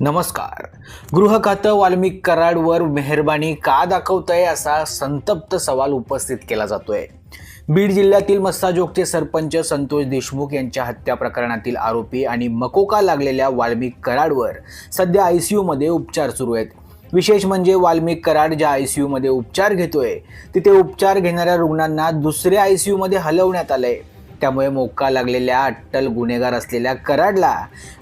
नमस्कार. गृह खातं वाल्मिक कराडवर मेहरबानी का दाखवतंय असा संतप्त सवाल उपस्थित केला जातोय. बीड जिल्ह्यातील मस्ताजोगचे सरपंच संतोष देशमुख यांच्या हत्या प्रकरणातील आरोपी आणि मकोका लागलेल्या वाल्मिक कराडवर सध्या आय सी यूमध्ये उपचार सुरू आहेत. विशेष म्हणजे वाल्मिक कराड ज्या आय सी यूमध्ये उपचार घेतोय तिथे उपचार घेणाऱ्या रुग्णांना दुसऱ्या आय सी यूमध्ये हलवण्यात आलंय. त्यामुळे मोक्का लागलेल्या अट्टल गुन्हेगार असलेल्या कराडला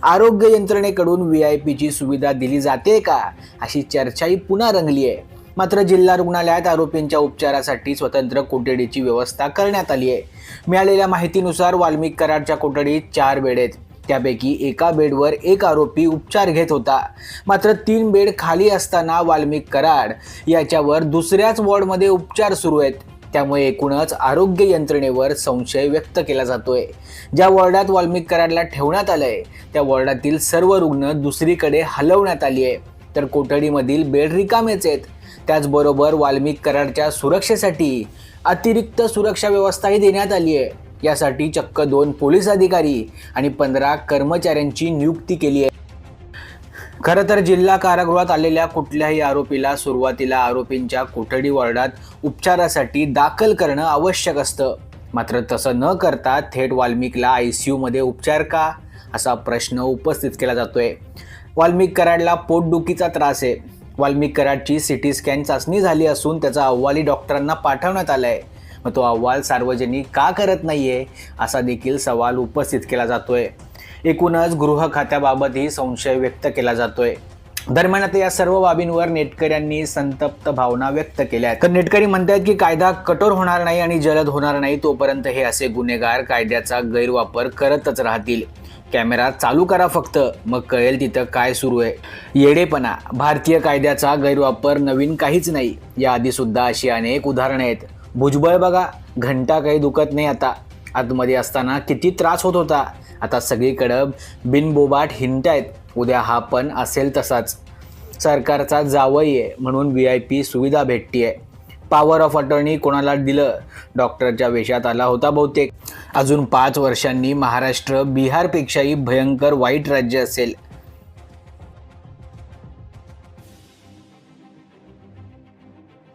आरोग्य यंत्रणेकडून व्ही आय पीची सुविधा दिली जाते का अशी चर्चाही पुन्हा रंगली आहे मात्र जिल्हा रुग्णालयात आरोपींच्या उपचारासाठी स्वतंत्र कोठडीची व्यवस्था करण्यात आली आहे मिळालेल्या माहितीनुसार वाल्मिक कराडच्या कोठडीत चार बेड आहेत. त्यापैकी एका बेडवर एक आरोपी उपचार घेत होता. मात्र तीन बेड खाली असताना वाल्मिक कराड याच्यावर दुसऱ्याच वॉर्डमध्ये उपचार सुरू आहेत. त्यामुळे एकूणच आरोग्य यंत्रणेवर संशय व्यक्त केला जातोय. ज्या वॉर्डात वाल्मिक कराडला ठेवण्यात आलंय त्या वॉर्डातील सर्व रुग्ण दुसरीकडे हलवण्यात आली आहे तर कोठडीमधील बेड रिकामेच आहेत. त्याचबरोबर वाल्मिक कराडच्या सुरक्षेसाठी अतिरिक्त सुरक्षा व्यवस्थाही देण्यात आली आहे यासाठी चक्क दोन पोलीस अधिकारी आणि पंधरा कर्मचाऱ्यांची नियुक्ती केली आहे खरं तर जिल्हा कारागृहात आलेल्या कुठल्याही आरोपीला सुरुवातीला आरोपींच्या कोठडी वॉर्डात उपचारासाठी दाखल करणं आवश्यक असतं. मात्र तसं न करता थेट वाल्मिकला आय सी यूमध्ये उपचार का? असा प्रश्न उपस्थित केला जातोय. वाल्मिक कराडला पोटदुखीचा त्रास आहे. वाल्मिक कराडची सी टी स्कॅन चाचणी झाली असून त्याचा अहवालही डॉक्टरांना पाठवण्यात आला आहे मग तो अहवाल सार्वजनिक का करत नाहीये? असा देखील सवाल उपस्थित केला जातोय. एकूणच गृह खात्याबाबतही संशय व्यक्त केला जातोय. दरम्यान आता या सर्व बाबींवर नेटकऱ्यांनी संतप्त भावना व्यक्त केल्या आहेत. तर नेटकरी म्हणतात की कायदा कठोर होणार नाही आणि जलद होणार नाही तोपर्यंत हे असे गुन्हेगार कायद्याचा गैरवापर करतच राहतील. कॅमेरा चालू करा फक्त मग कळेल तिथं काय सुरू आहे. येडेपणा भारतीय कायद्याचा गैरवापर नवीन काहीच नाही. याआधी सुद्धा अशी अनेक उदाहरणं आहेत. भुजबळ बघा घंटा काही दुखत नाही आता. आतमध्ये असताना किती त्रास होत होता. आता सगळीकडं बिनबोबाट हिंडतायत उद्या हा पण असेल तसाच. सरकारचा जावई आहे म्हणून व्ही आय पी सुविधा भेटतीये. पॉवर ऑफ अटॉर्नी कोणाला दिलं? डॉक्टरच्या वेशात आला होता बहुतेक. अजून पाच वर्षांनी महाराष्ट्र बिहारपेक्षाही भयंकर वाईट राज्य असेल.